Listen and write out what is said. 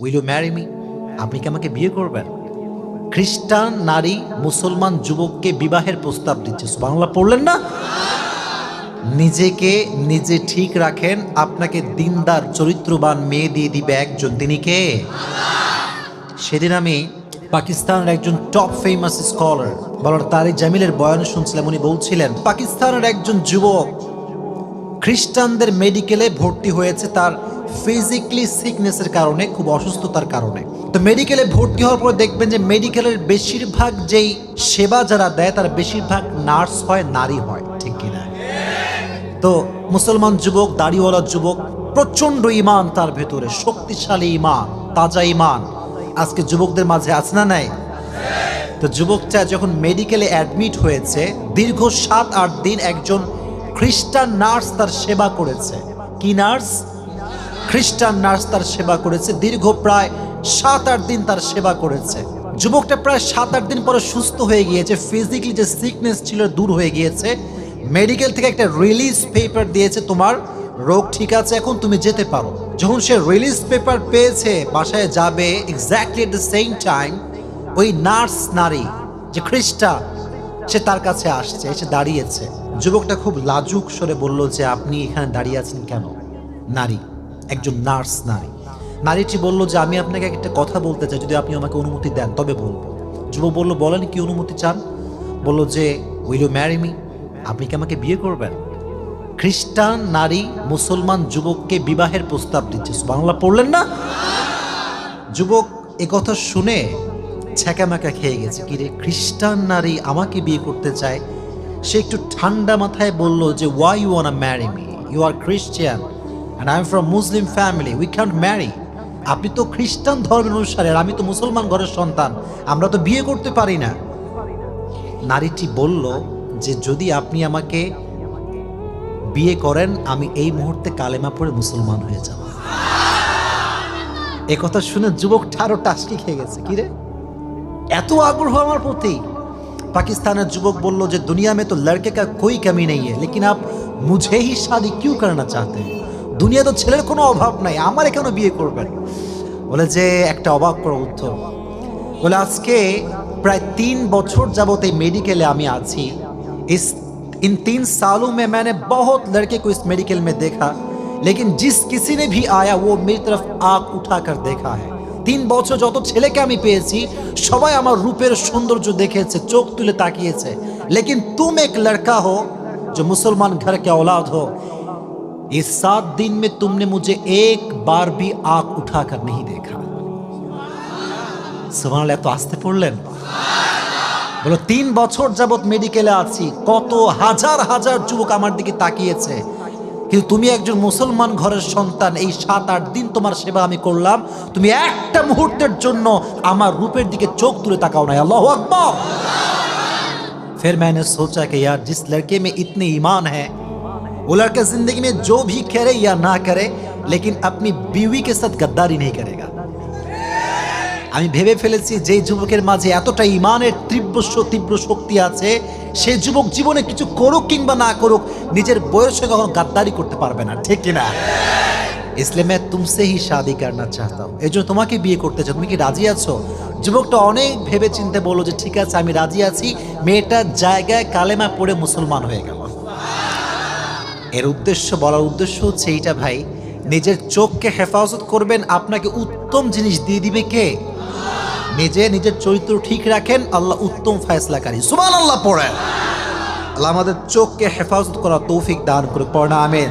Will you marry me আপনি কি আমাকে বিয়ে করবেন? খ্রিস্টান, নারী, মুসলমান যুবককে বিবাহের প্রস্তাব দিচ্ছে। বাংলা পড়লেন না? নিজেকে নিজে ঠিক রাখেন। আপনাকে দিনদার, চরিত্রবান মেয়ে দিয়ে দিবে একজন। তিনি কে? সেদিন আমি পাকিস্তানের একজন টপ ফেমাস স্কলার বলার তারিক জামিলের বয়ান শুনছিলাম, উনি বলছিলেন, পাকিস্তানের একজন যুবক খ্রিস্টানদের মেডিকেলে ভর্তি হয়েছে, তার ফিজিক্যালি সিকনেসের কারণে, খুব অসুস্থতার কারণে। তো মেডিকেলে ভর্তি হওয়ার পর দেখবেন যে মেডিকেলের বেশিরভাগ যেই সেবা যারা দেয়, তার বেশিরভাগ নার্স হয়, নারী হয়, ঠিক কিনা? তো মুসলমান যুবক, দাড়িওয়ালা যুবক প্রচণ্ড ইমান তার ভেতরে, শক্তিশালী ইমান তাজা ইমান আজকে যুবকদের মাঝে আছে না নাই? তো যুবকটা যখন মেডিকেলে অ্যাডমিট হয়েছে, দীর্ঘ সাত আট দিন একজন খ্রিস্টান নার্স তার সেবা করেছে। কি নার্স? খ্রিস্টান নার্স তার সেবা করেছে। দীর্ঘ প্রায় সাত আট দিন তার সেবা করেছে। যুবকটা প্রায় সাত আট দিন পরে সুস্থ হয়ে গিয়েছে। ফিজিক্যালি যে সিকনেস ছিল দূর হয়ে গিয়েছে। মেডিকেল থেকে একটা রিলিজ পেপার দিয়েছে তোমার। রোগ ঠিক আছে, এখন তুমি যেতে পারো। যখন সে রিলিজ পেপার পেয়েছে, বাসায় যাবে exactly at the same time ওই নার্স নারী, যে খ্রিস্টান, সে তার কাছে আসছে, এসে দাঁড়িয়েছে। যুবকটা খুব লাজুক সরে বলল যে, আপনি এখানে দাঁড়িয়ে আছেন কেন? নারী। একজন নার্স নারী নারীটি বলল যে, আমি আপনাকে একটা কথা বলতে চাই, যদি আপনি আমাকে অনুমতি দেন, তবে বলব। যুবক বলল, বলেন, কি অনুমতি চান? বলল যে উইল ইউ ম্যারি মি আপনি কি আমাকে বিয়ে করবেন? খ্রিস্টান, নারী, মুসলমান যুবককে বিবাহের প্রস্তাব দিচ্ছে। বাংলা পড়লেন না? যুবক কথা শুনে ছ্যাঁকাম্যাকা খেয়ে গেছে। কিরে খ্রিস্টান নারী আমাকে বিয়ে করতে চায়? সে একটু ঠান্ডা মাথায় বলল যে why you want marry me you are Christian and I am from Muslim family we can't marry আপনি তো খ্রিস্টান ধর্মের অনুসারে আমি তো মুসলমান ঘরের সন্তান। আমরা তো বিয়ে করতে পারি না। নারীটি বলল যে, যদি আপনি আমাকে বিয়ে করেন, আমি এই মুহূর্তে কালেমা পড়ে মুসলমান হয়ে যাব। এ কথা শুনে যুবকটা ঠারো টাস্কি খেয়ে গেছে। কিরে এত আগ্রহ আমার প্রতি। পাকিস্তানের যুবক বলল যে দুনিয়া মে তো লড়কে কা কই কমি নেই লেকিন আপ মুঝে হি শাদি কিউ করানা চাহতে হ্যাঁ দুনিয়া তো ছেলের কোনো অভাব নাই আমার কেন বিয়ে করবেন বলে যে একটা অবাক করা উত্তর বলে আজকে প্রায় তিন বছর যাবত এই মেডিকেলে আমি আছি इस इन तीन सालों में मैंने बहुत लड़के को इस मेडिकल में देखा लेकिन जिस किसी ने भी आया वो मेरी तरफ आंख उठाकर देखा है তিন বছর যত ছেলেকে আমি পেয়েছি সবাই আমার রূপের সৌন্দর্য দেখেছে চোখ তুলে তাকিয়েছে लेकिन तुम एक लड़का हो जो मुसलमान घर के औलाद हो इस सात दिन में तुमने मुझे एक बार भी आंख उठाकर नहीं देखा সুবহান এত আসতে পড়লেন বলো তিন বছর যাবত মেডিকেলে আছি কত হাজার হাজার যুবক আমার দিকে তাকিয়েছে কিন্তু তুমি একজন মুসলমান ঘরের সন্তান এই সাত আট দিন তোমার সেবা আমি করলাম তুমি একটা মুহূর্তের জন্য আমার রূপের দিকে চোখ তুলে তাকাও না আল্লাহ আকবর फिर मैंने सोचा कि यार जिस लड़के में इतने ईमान है वो लड़का जिंदगी में जो भी करे या ना करे लेकिन अपनी बीवी के साथ गद्दारी नहीं करेगा আমি ভেবে ফেলেছি যে যুবকের মাঝে এতটা ইমানের তীব্র শ- তীব্র শক্তি আছে সে যুবক জীবনে কিছু করুক কিংবা না করুক নিজের বয়সে কখনো গাদ্দারি করতে পারবে না ঠিক কিনা इसलिए मैं तुमसे ही शादी करना चाहता हूँ এই জন্য তোমাকে বিয়ে করতে চাই তুমি কি রাজি আছো যুবকটা অনেক ভেবে চিন্তে বললো যে ঠিক আছে আমি রাজি আছি মেয়েটার জায়গায় কালেমা পড়ে মুসলমান হয়ে গেল এর উদ্দেশ্য, বলার উদ্দেশ্য হচ্ছে এইটা, ভাই, নিজের চোখকে হেফাজত করবেন, আপনাকে উত্তম জিনিস দিয়ে দিবে কে? নিজে নিজের চরিত্র ঠিক রাখেন, আল্লাহ উত্তম ফয়সলাকারী। সুমান আল্লাহ পড়েন। আল্লাহ আমাদের চোখকে হেফাজত করা তৌফিক দান করে পড়া আমেন।